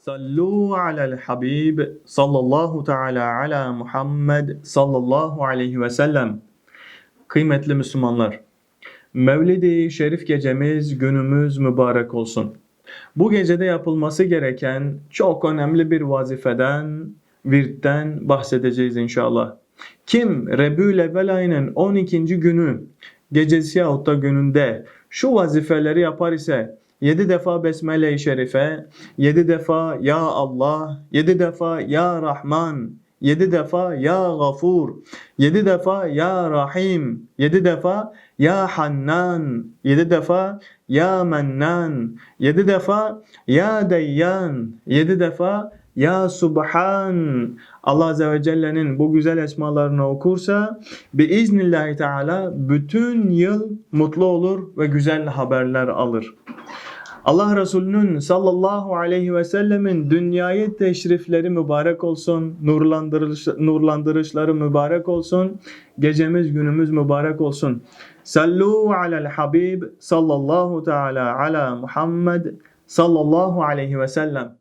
Sallu alel Habib sallallahu teala ala Muhammed sallallahu aleyhi ve sellem. Kıymetli Müslümanlar, Mevlid-i Şerif gecemiz, günümüz mübarek olsun. Bu gecede yapılması gereken çok önemli bir vazifeden, virtten bahsedeceğiz inşallah. Kim Rebül ayının 12. günü, gecesi yahut da gününde şu vazifeleri yapar ise 7 defa Besmele-i Şerife, 7 defa Ya Allah, 7 defa Ya Rahman, 7 defa Ya Gafur, 7 defa Ya Rahim, 7 defa Ya Hannan, 7 defa Ya Mennan, 7 defa Ya Deyyan, 7 defa Ya Subhan. Allah Azze ve Celle'nin bu güzel esmalarını okursa biiznillahi teala bütün yıl mutlu olur ve güzel haberler alır. Allah Resulü'nün sallallahu aleyhi ve sellemin dünyayı teşrifleri mübarek olsun, nurlandırış, nurlandırışları mübarek olsun, gecemiz günümüz mübarek olsun. Sallu alel Habib sallallahu teala ala Muhammed sallallahu aleyhi ve sellem.